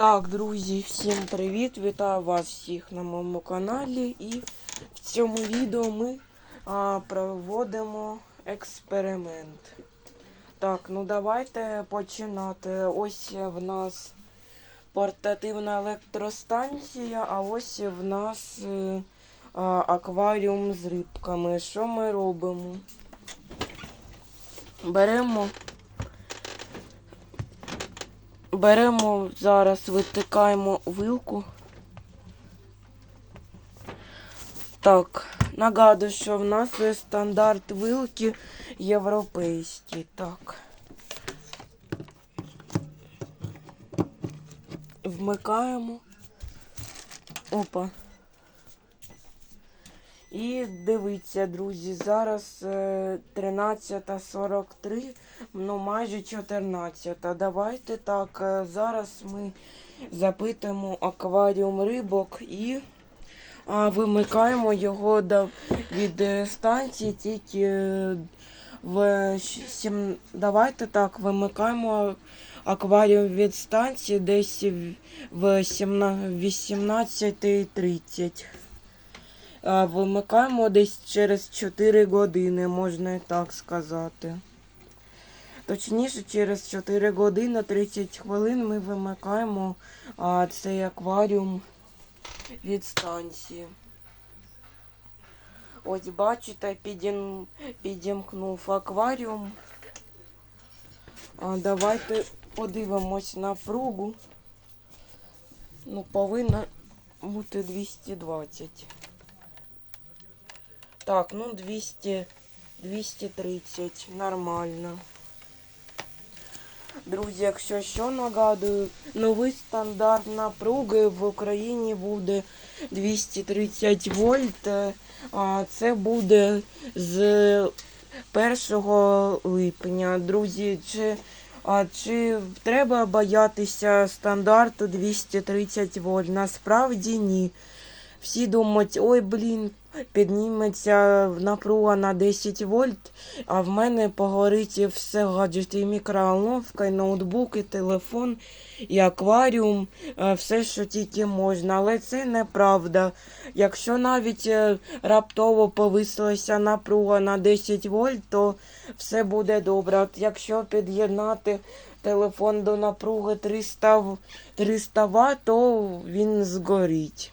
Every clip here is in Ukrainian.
Так, друзі, всім привіт! Вітаю вас всіх на моєму каналі. І в цьому відео ми а, проводимо експеримент. Так, ну давайте починати. Ось в нас портативна електростанція, а ось в нас е, а, акваріум з рибками. Що ми робимо? Беремо. Беремо зараз, витикаємо вилку. Так, нагадую, що в нас є стандарт вилки європейські. Так. Вмикаємо. Опа. І дивіться, друзі, зараз е, 13.43, ну майже 14. Давайте так, е, зараз ми запитаємо акваріум рибок і вимикаємо його від е, станції тільки е, в щ- сім... Давайте так, вимикаємо акваріум від станції десь в- в 17 18.30. Вимикаємо десь через 4 години, можна і так сказати. Точніше, через 4 години 30 хвилин ми вимикаємо а, цей акваріум від станції. Ось бачите, підім, підімкнув акваріум. А, давайте подивимось напругу. Ну, повинна бути 220. Так, ну 200, 230, нормально. Друзі, якщо що нагадую, новий стандарт напруги в Україні буде 230 вольт. А це буде з 1 липня. Друзі, чи, чи треба боятися стандарту 230 вольт? Насправді ні. Всі думають, ой, блін, підніметься напруга на 10 вольт, а в мене погорить все гаджети, і мікроволновка, і ноутбук, і телефон, і акваріум, е, все, що тільки можна. Але це неправда. Якщо навіть е, раптово повисилася напруга на 10 вольт, то все буде добре. От якщо під'єднати телефон до напруги 300, в- 300 Вт, то він згорить.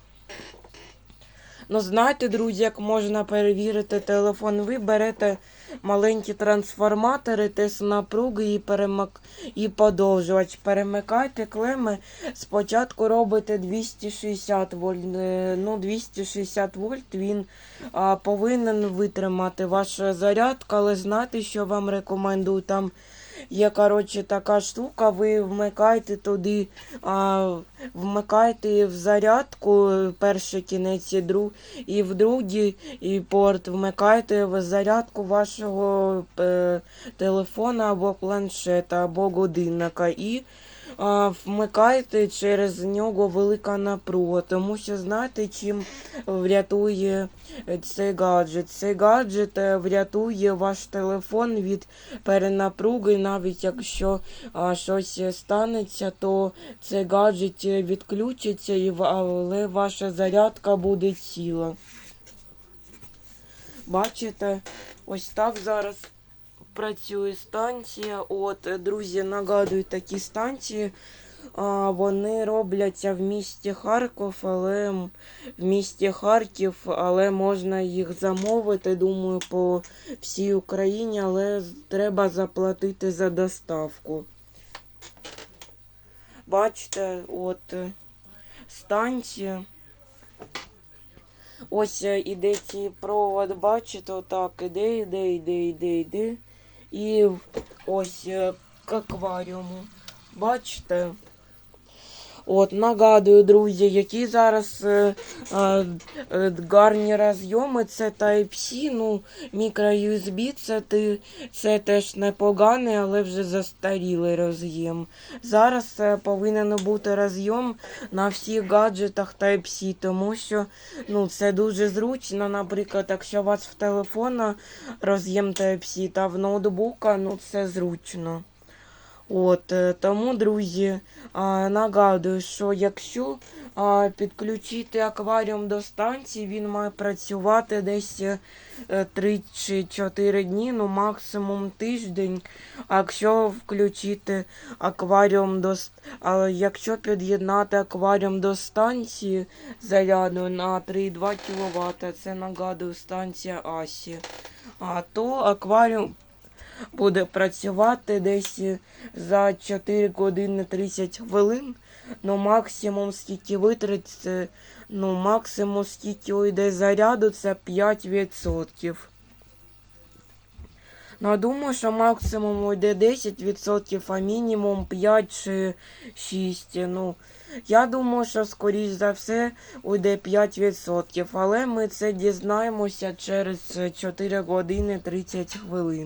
Ну, знаєте, друзі, як можна перевірити телефон, ви берете маленькі трансформатори, тест напруги і, перемик... і подовжувач. Перемикайте клеми. Спочатку робите 260 вольт. Е, Ну, 260 вольт він а, повинен витримати ваша зарядка, але знайте, що вам рекомендую. Там є, коротше, така штука, ви вмикаєте туди, а, вмикаєте в зарядку перший кінець і, друг, і в другий і порт вмикаєте в зарядку вашого е, телефона або планшета, або годинника. І а, вмикаєте через нього велика напруга, тому що знаєте, чим врятує цей гаджет. Цей гаджет е, врятує ваш телефон від перенапруги, навіть якщо щось станеться, то цей гаджет відключиться, але ваша зарядка буде ціла. Бачите, ось так зараз працює станція. От, е, друзі, нагадую, такі станції. А, вони робляться в місті Харків, але в місті Харків, але можна їх замовити, думаю, по всій Україні, але треба заплатити за доставку. Бачите, от е, станція. Ось е, іде цей провод, бачите, отак іде, іде, іде, іде, іде. І ось е, к акваріуму. Бачите? От, нагадую, друзі, які зараз е, е, е, гарні розйоми, це Type-C, ну, мікро-USB, це, це теж непоганий, але вже застарілий роз'єм. Зараз е, повинен бути розйом на всіх гаджетах Type-C, тому що ну, це дуже зручно. Наприклад, якщо у вас в телефона роз'єм Type-C та в ноутбука, ну це зручно. От, е, тому, друзі, нагадую, що якщо підключити акваріум до станції, він має працювати десь е, 3 чи 4 дні, ну максимум тиждень. А якщо включити акваріум до якщо під'єднати акваріум до станції заряду на 3,2 кВт, це нагадую станція Асі, а то акваріум буде працювати десь е, за 4 години 30 хвилин. Ну, максимум скільки витратиться, ну, максимум скільки уйде заряду, це 5%. Ну, думаю, що максимум уйде 10%, а мінімум 5 чи 6. Ну, я думаю, що скоріш за все уйде 5%, але ми це дізнаємося через 4 години 30 хвилин.